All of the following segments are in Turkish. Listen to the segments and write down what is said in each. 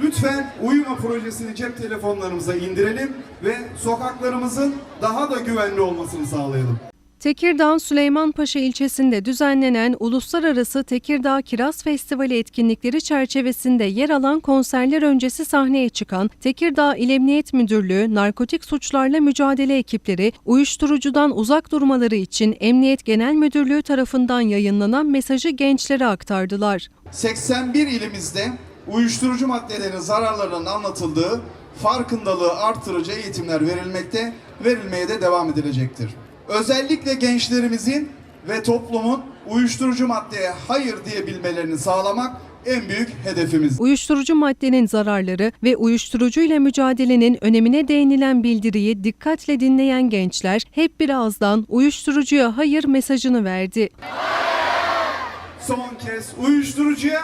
Lütfen uyuma projesini cep telefonlarımıza indirelim ve sokaklarımızın daha da güvenli olmasını sağlayalım. Tekirdağ Süleymanpaşa ilçesinde düzenlenen Uluslararası Tekirdağ Kiraz Festivali etkinlikleri çerçevesinde yer alan konserler öncesi sahneye çıkan Tekirdağ İl Emniyet Müdürlüğü Narkotik Suçlarla Mücadele ekipleri uyuşturucudan uzak durmaları için Emniyet Genel Müdürlüğü tarafından yayınlanan mesajı gençlere aktardılar. 81 ilimizde uyuşturucu maddelerin zararlarının anlatıldığı farkındalığı artırıcı eğitimler verilmekte, verilmeye de devam edilecektir. Özellikle gençlerimizin ve toplumun uyuşturucu maddeye hayır diyebilmelerini sağlamak en büyük hedefimiz. Uyuşturucu maddenin zararları ve uyuşturucuyla mücadelenin önemine değinilen bildiriyi dikkatle dinleyen gençler hep bir ağızdan uyuşturucuya hayır mesajını verdi. Son kez uyuşturucuya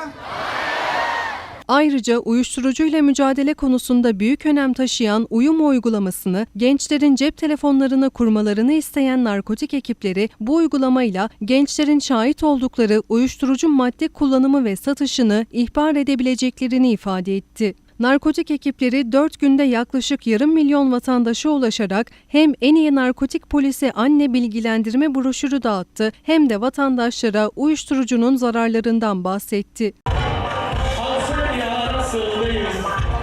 Ayrıca uyuşturucuyla mücadele konusunda büyük önem taşıyan uyum uygulamasını gençlerin cep telefonlarını kurmalarını isteyen narkotik ekipleri bu uygulamayla gençlerin şahit oldukları uyuşturucu madde kullanımı ve satışını ihbar edebileceklerini ifade etti. Narkotik ekipleri 4 günde yaklaşık yarım milyon vatandaşa ulaşarak hem en iyi narkotik polisi anne bilgilendirme broşürü dağıttı hem de vatandaşlara uyuşturucunun zararlarından bahsetti. Absolutely.